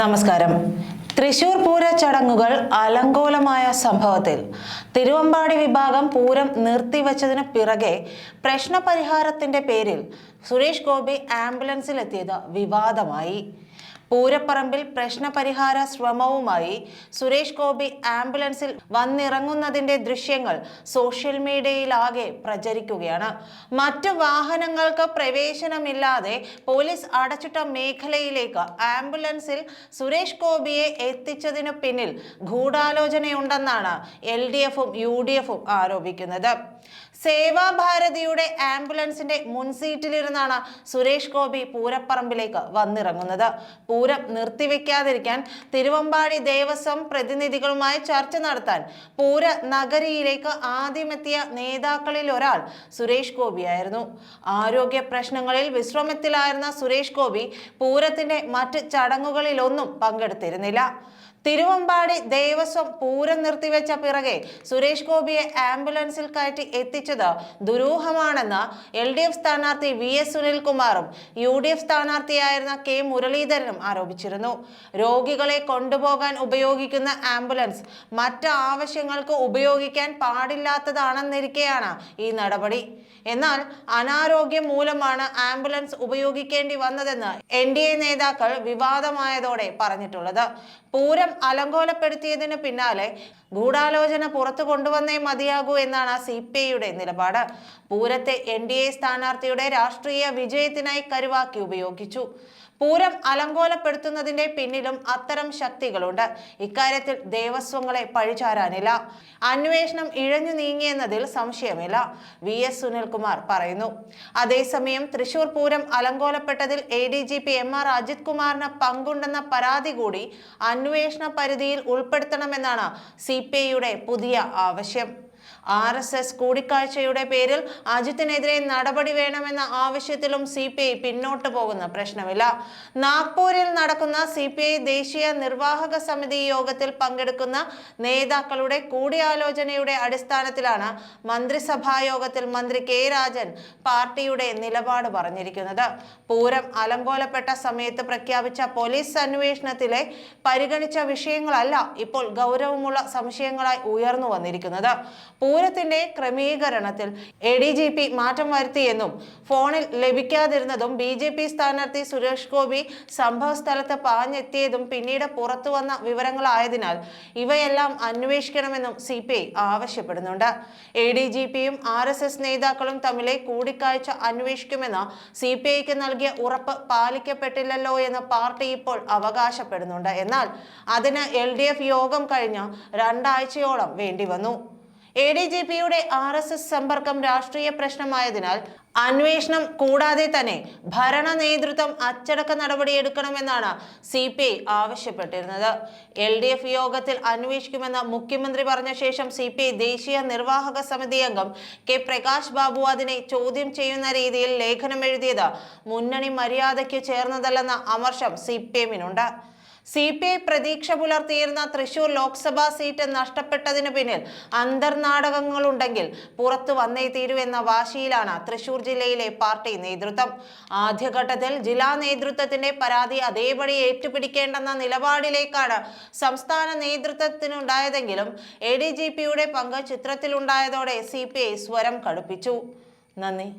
നമസ്കാരം. തൃശൂർ പൂര ചടങ്ങുകൾ അലങ്കോലമായ സംഭവത്തിൽ. തിരുവമ്പാടി വിഭാഗം പൂരം നിർത്തിവച്ചതിന് പിറകെ പ്രശ്നപരിഹാരത്തിന്റെ പേരിൽ സുരേഷ് ഗോപി ആംബുലൻസിലെത്തിയത് വിവാദമായി. പൂരപ്പറമ്പിൽ പ്രശ്നപരിഹാര ശ്രമവുമായി സുരേഷ് ഗോപി ആംബുലൻസിൽ വന്നിറങ്ങുന്നതിന്റെ ദൃശ്യങ്ങൾ സോഷ്യൽ മീഡിയയിലാകെ പ്രചരിക്കുകയാണ്. മറ്റു വാഹനങ്ങൾക്ക് പ്രവേശനമില്ലാതെ പോലീസ് അടച്ചിട്ട മേഖലയിലേക്ക് ആംബുലൻസിൽ സുരേഷ് ഗോപിയെ എത്തിച്ചതിനു പിന്നിൽ ഗൂഢാലോചനയുണ്ടെന്നാണ് എൽ ഡി എഫും യു ഡി എഫും ആരോപിക്കുന്നത്. സേവാഭാരതിയുടെ ആംബുലൻസിന്റെ മുൻസീറ്റിലിരുന്നാണ് സുരേഷ് ഗോപി പൂരപ്പറമ്പിലേക്ക് വന്നിറങ്ങുന്നത്. പൂരം നിർത്തിവെക്കാതിരിക്കാൻ തിരുവമ്പാടി ദേവസ്വം പ്രതിനിധികളുമായി ചർച്ച നടത്താൻ പൂര നഗരിയിലേക്ക് ആദ്യമെത്തിയ നേതാക്കളിൽ ഒരാൾ സുരേഷ് ഗോപിയായിരുന്നു. ആരോഗ്യ പ്രശ്നങ്ങളിൽ വിശ്രമത്തിലായിരുന്ന സുരേഷ് ഗോപി പൂരത്തിന്റെ മറ്റ് ചടങ്ങുകളിലൊന്നും പങ്കെടുത്തിരുന്നില്ല. തിരുവമ്പാടി ദേവസ്വം പൂരം നിർത്തിവെച്ച പിറകെ സുരേഷ് ഗോപിയെ ആംബുലൻസിൽ കയറ്റി എത്തിച്ചത് ദുരൂഹമാണെന്ന് എൽ ഡി എഫ് സ്ഥാനാർത്ഥി വി എസ് സുനിൽകുമാറും യു ഡി എഫ് സ്ഥാനാർത്ഥിയായിരുന്ന കെ മുരളീധരനും ആരോപിച്ചിരുന്നു. രോഗികളെ കൊണ്ടുപോകാൻ ഉപയോഗിക്കുന്ന ആംബുലൻസ് മറ്റ് ആവശ്യങ്ങൾക്ക് ഉപയോഗിക്കാൻ പാടില്ലാത്തതാണെന്നിരിക്കെയാണ് ഈ നടപടി. എന്നാൽ അനാരോഗ്യം മൂലമാണ് ആംബുലൻസ് ഉപയോഗിക്കേണ്ടി വന്നതെന്ന് എൻ ഡി എ നേതാക്കൾ വിവാദമായതോടെ പറഞ്ഞിട്ടുള്ളത്. പൂരം അലങ്കോലപ്പെടുത്തിയതിന് പിന്നാലെ ഗൂഢാലോചന പുറത്തു കൊണ്ടുവന്നേ മതിയാകൂ എന്നാണ് സി പി ഐയുടെ നിലപാട്. പൂരത്തെ എൻ ഡി എ സ്ഥാനാർത്ഥിയുടെ രാഷ്ട്രീയ വിജയത്തിനായി കരുവാക്കി ഉപയോഗിച്ചു. പൂരം അലങ്കോലപ്പെടുത്തുന്നതിന്റെ പിന്നിലും അത്തരം ശക്തികളുണ്ട്. ഇക്കാര്യത്തിൽ ദേവസ്വങ്ങളെ പഴിചാരാനില്ല. അന്വേഷണം ഇഴഞ്ഞു നീങ്ങിയെന്നതിൽ സംശയമില്ല വി എസ് സുനിൽകുമാർ പറയുന്നു. അതേസമയം Thrissur Pooram അലങ്കോലപ്പെട്ടതിൽ A D G P M R Ajith കുമാറിന് പങ്കുണ്ടെന്ന പരാതി കൂടി അന്വേഷണ പരിധിയിൽ ഉൾപ്പെടുത്തണമെന്നാണ് സി പി ഐയുടെ പുതിയ ആവശ്യം. ആർ എസ് എസ് കൂടിക്കാഴ്ചയുടെ പേരിൽ അജിത്തിനെതിരെ നടപടി വേണമെന്ന ആവശ്യത്തിലും സി പി ഐ പിന്നോട്ട് പോകുന്ന പ്രശ്നമില്ല. നാഗ്പൂരിൽ നടക്കുന്ന സി പി ഐ ദേശീയ നിർവാഹക സമിതി യോഗത്തിൽ പങ്കെടുക്കുന്ന നേതാക്കളുടെ കൂടിയാലോചനയുടെ അടിസ്ഥാനത്തിലാണ് മന്ത്രിസഭാ യോഗത്തിൽ മന്ത്രി കെ രാജൻ പാർട്ടിയുടെ നിലപാട് പറഞ്ഞിരിക്കുന്നത്. പൂരം അലങ്കോലപ്പെട്ട സമയത്ത് പ്രഖ്യാപിച്ച പോലീസ് അന്വേഷണത്തിലെ പരിഗണിച്ച വിഷയങ്ങളല്ല ഇപ്പോൾ ഗൗരവമുള്ള സംശയങ്ങളായി ഉയർന്നു വന്നിരിക്കുന്നത്. പൂരത്തിന്റെ ക്രമീകരണത്തിൽ എ ഡി ജി പി മാറ്റം വരുത്തിയെന്നും ഫോണിൽ ലഭിക്കാതിരുന്നതും ബി ജെ പി സ്ഥാനാർത്ഥി സുരേഷ് ഗോപി സംഭവ സ്ഥലത്ത് പാഞ്ഞെത്തിയതും പിന്നീട് പുറത്തുവന്ന വിവരങ്ങളായതിനാൽ ഇവയെല്ലാം അന്വേഷിക്കണമെന്നും സി പി ഐ ആവശ്യപ്പെടുന്നുണ്ട്. എ ഡി ജി പിയും ആർ എസ് എസ് നേതാക്കളും തമ്മിലെ കൂടിക്കാഴ്ച അന്വേഷിക്കുമെന്ന് സി പി ഐക്ക് നൽകിയ ഉറപ്പ് പാലിക്കപ്പെട്ടില്ലല്ലോ എന്ന് പാർട്ടി ഇപ്പോൾ അവകാശപ്പെടുന്നുണ്ട്. എന്നാൽ അതിന് എൽ ഡി എഫ് യോഗം കഴിഞ്ഞ് രണ്ടാഴ്ചയോളം വേണ്ടി വന്നു എ ഡി ജി പിയുടെ ആർ എസ് എസ് സമ്പർക്കം രാഷ്ട്രീയ പ്രശ്നമായതിനാൽ അന്വേഷണം കൂടാതെ തന്നെ ഭരണ നേതൃത്വം അച്ചടക്ക നടപടിയെടുക്കണമെന്നാണ് സി പി ഐ ആവശ്യപ്പെട്ടിരുന്നത്. എൽ ഡി എഫ് യോഗത്തിൽ അന്വേഷിക്കുമെന്ന് മുഖ്യമന്ത്രി പറഞ്ഞ ശേഷം സി പി ഐ ദേശീയ നിർവാഹക സമിതി അംഗം കെ പ്രകാശ് ബാബു അതിനെ ചോദ്യം ചെയ്യുന്ന രീതിയിൽ ലേഖനം എഴുതിയത് മുന്നണി മര്യാദയ്ക്ക് ചേർന്നതല്ലെന്ന അമർഷം സി പി എമ്മിനുണ്ട്. സി പി ഐ പ്രതീക്ഷ പുലർത്തിയിരുന്ന തൃശൂർ ലോക്സഭാ സീറ്റ് നഷ്ടപ്പെട്ടതിന് പിന്നിൽ അന്തർനാടകങ്ങളുണ്ടെങ്കിൽ പുറത്തു വന്നേ തീരൂ എന്ന വാശിയിലാണ് തൃശൂർ ജില്ലയിലെ പാർട്ടി നേതൃത്വം. ആദ്യഘട്ടത്തിൽ ജില്ലാ നേതൃത്വത്തിന്റെ പരാതി അതേപടി ഏറ്റുപിടിക്കേണ്ടെന്ന നിലപാടിലേക്കാണ് സംസ്ഥാന നേതൃത്വത്തിനുണ്ടായതെങ്കിലും എ ഡി ജി പിയുടെ പങ്ക് ചിത്രത്തിലുണ്ടായതോടെ സി പി ഐ സ്വരം കടുപ്പിച്ചു. നന്ദി.